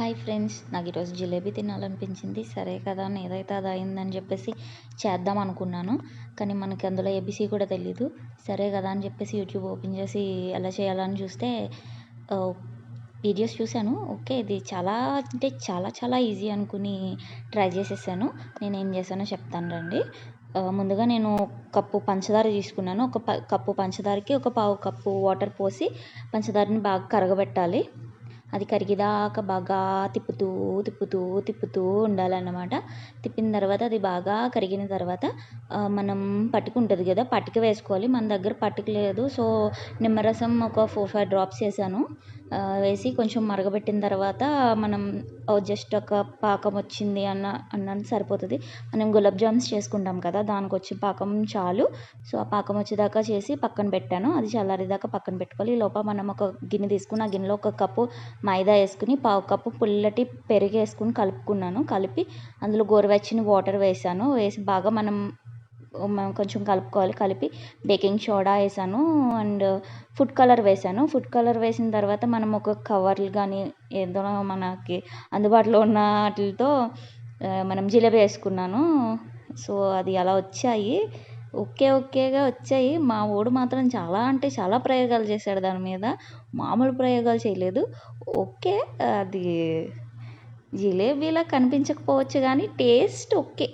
Hi friends. నాకు ఈరోజు జిలేబీ తినాలనిపించింది. సరే కదా అని ఏదైతే అది అయిందని చెప్పేసి చేద్దాం అనుకున్నాను. కానీ మనకి అందులో ఏబీసీ కూడా తెలీదు. సరే కదా అని చెప్పేసి యూట్యూబ్ ఓపెన్ చేసి ఎలా చేయాలని చూస్తే వీడియోస్ చూశాను. ఓకే ఇది చాలా అంటే చాలా చాలా ఈజీ అనుకుని ట్రై చేసేసాను. నేను ఏం చేశానో చెప్తాను రండి. ముందుగా నేను కప్పు పంచదార తీసుకున్నాను. ఒక ప కప్పు పంచదారకి ఒక పావు కప్పు వాటర్ పోసి పంచదారని బాగా కరగబెట్టాలి. అది కరిగేదాకా బాగా తిప్పుతూ తిప్పుతూ తిప్పుతూ ఉండాలన్నమాట. తిప్పిన తర్వాత అది బాగా కరిగిన తర్వాత మనం పటిక ఉంటుంది కదా పటిక వేసుకోవాలి. మన దగ్గర పటిక లేదు. సో నిమ్మరసం ఒక ఫోర్ ఫైవ్ డ్రాప్స్ వేసాను వేసి కొంచెం మరగబెట్టిన తర్వాత మనం జస్ట్ ఒక పాకం వచ్చింది అన్న అన్నం సరిపోతుంది. మనం గులాబ్ జామ్స్ చేసుకుంటాం కదా దానికి వచ్చే పాకం చాలు. సో ఆ పాకం వచ్చేదాకా చేసి పక్కన పెట్టాను. అది చల్లారేదాకా పక్కన పెట్టుకోవాలి. ఈ లోపల మనం ఒక గిన్నె తీసుకుని ఆ గిన్నెలో ఒక కప్పు మైదా వేసుకుని పావు కప్పు పుల్లటి పెరుగు వేసుకుని కలుపుకున్నాను. కలిపి అందులో గోరువెచ్చని వాటర్ వేసాను. వేసి బాగా మనం కొంచెం కలుపుకోవాలి. కలిపి బేకింగ్ సోడా వేసాను అండ్ ఫుడ్ కలర్ వేసాను. ఫుడ్ కలర్ వేసిన తర్వాత మనం ఒక కవర్లు కానీ ఏదో మనకి అందుబాటులో ఉన్న వాటితో మనం జిలేబీ వేసుకున్నాను. సో అది అలా వచ్చాయి. ఓకే ఓకేగా వచ్చాయి. మా వాడు మాత్రం చాలా అంటే చాలా ప్రయోగాలు చేశాడు దాని మీద. మామూలు ప్రయోగాలు చేయలేదు. ఓకే అది జిలేబీలా కనిపించకపోవచ్చు కానీ టేస్ట్ ఓకే.